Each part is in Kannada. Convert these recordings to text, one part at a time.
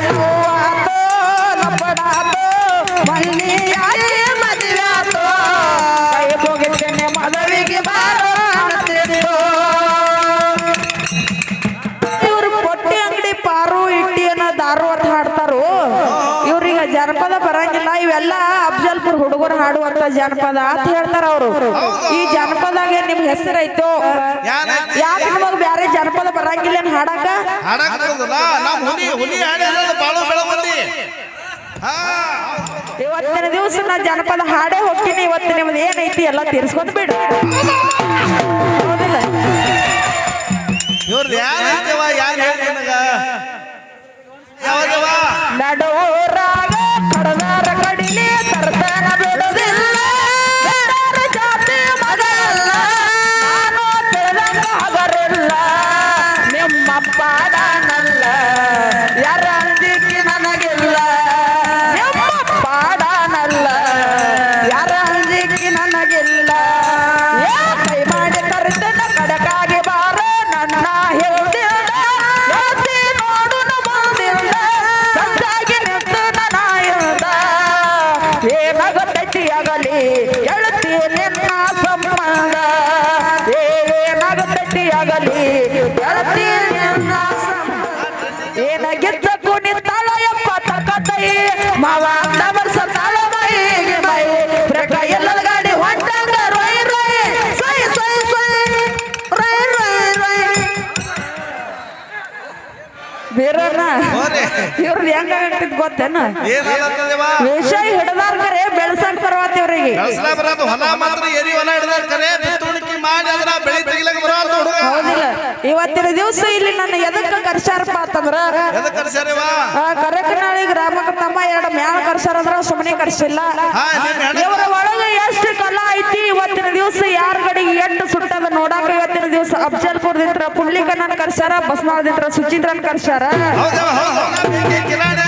ಏನು ಅಫ್ಜಲ್ಪುರ್ ಹುಡುಗರು ಹಾಡುವಂತ ಜನಪದ ಅಂತ ಹೇಳ್ತಾರ ಅವರು. ಈ ಜನಪದಾಗ ನಿಮ್ ಹೆಸರೈತೋ ಯಾಕ ಯಾಕೆ ನಿಮಗ್ ಬ್ಯಾರೆ ಜನಪದ ಬರಂಗಿಲ್ಲ ಹಾಡಕ? ಇವತ್ತಿನ ದಿವಸ ನಾ ಜನಪದ ಹಾಡೇ ಹೋಗ್ತೀನಿ ಇವತ್ತು ನಿಮ್ದು ಏನೈತಿ ಎಲ್ಲ ತೀರ್ಸ್ಕೊಂಡ್ ಬಿಡು. ನಡೋ ರಾಗ ಯಾರು ಐತವ ಮಾವ ಅಂದ ಬರ್ಸ ಬಾಯಿ. ಎಲ್ಲದ ಗಾಡಿ ಹೊಂಟಂಗ ರೊಯ್ ರೊಯ್ ಸೊಯ್ ಸೊಯ್ ಸೊಯ್ ರೊಯ್ ರೊಯ್ ರೊಯ್ ಬೀರಣ್ಣ ಹೋರಿ. ಇವ್ರದ್ದು ಹೆಂಗಾಗ್ತಿದ್ ಗೊತ್ತೇನ? ವಿಷಯ ಹಿಡ್ದಾರ ಕರೆ ಬರೋದು ಹೊಲ ಮಾತ್ರ ಎರಿ ಹೊಲ ಹಿಡಿದಾರ ಇವತ್ತಿನ ದಿವಸ ಇಲ್ಲಿ ನನ್ನ ಎದಕ್ಕ ಕರ್ಸಾರಪ್ಪ ಅಂತಂದ್ರ? ಕರಕನಾಳಿ ಗ್ರಾಮಕ್ಕೆ ತಮ್ಮ ಎರಡು ಮ್ಯಾಲ ಕರ್ಸಾರಂದ್ರ ಸುಮ್ಮನೆ ಕರ್ಸಿಲ್ಲ. ಇವರ ಒಳಗೆ ಎಷ್ಟು ಕಲಾ ಐತಿ? ಇವತ್ತಿನ ದಿವಸ ಯಾರ ಕಡೆಗೆ ಎಂಟು ಸುಟ್ಟದ ನೋಡಾಕ ಇವತ್ತಿನ ದಿವಸ ಅಫ್ಜಲ್ಪುರದಿಂದ ದಿತ್ರ ಕರ್ಸಾರ ಸುಚಿತ್ರನ್ ಕರ್ಸಾರ ಹೌದವ ಹೌದು ನಮಗೆ ಕಿರಾಣಿ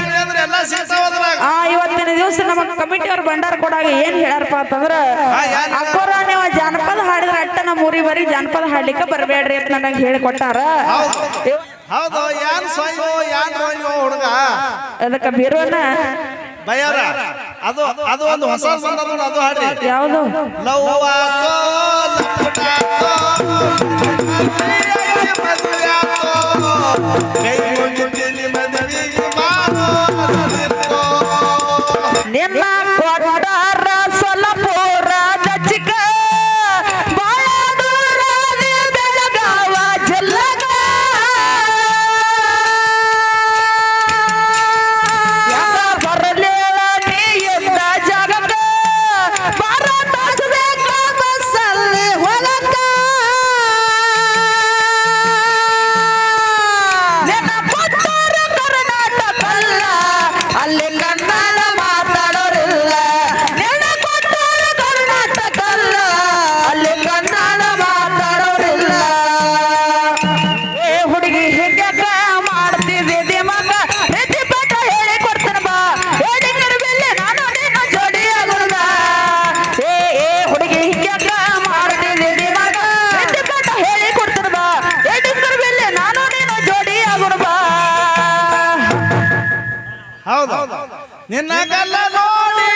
ಆ ಇವತ್ತಿನ ದಿವಸ ನಮ್ಮ ಕಮಿಟಿ ಅವ್ರ ಭಂಡಾರ ಕೊಡಾಗ ಏನ್ ಹೇಳ್ಯಾರಪ್ಪ ಅಂತಂದ್ರ ಅಕ್ಕೋರ ನೀವು ಜಾನಪದ ಹಾಡಿದ್ರ ಅಟ್ಟ ನಮ್ಮ ಊರಿ ಬರೀ ಜಾನಪದ ಹಾಡ್ಲಿಕ್ಕೆ ಬರಬೇಡ್ರಿ ಅಂತ ನನಗೆ ಹೇಳಿಕೊಟ್ಟಾರ ಹೌದು ಯಾನ್ ಸೊಯ್ಯೋ ಯಾನ್ ರೋಯ್ಯೋ ಹುಡುಗ ಅದಕ್ಕ ಬೀರೋನ ಅದು ಅದು ಒಂದು ಹೊಸ ಬಂದ ನೋಡು ಅದು ಹಾಡಿ ಯಾವುದು ಲವ್ ಆತೋ ಆತೋ, ಕೈ ಬಾರೋ ನಿನ್ನ ಗಲ್ಲ ನೋಡಿ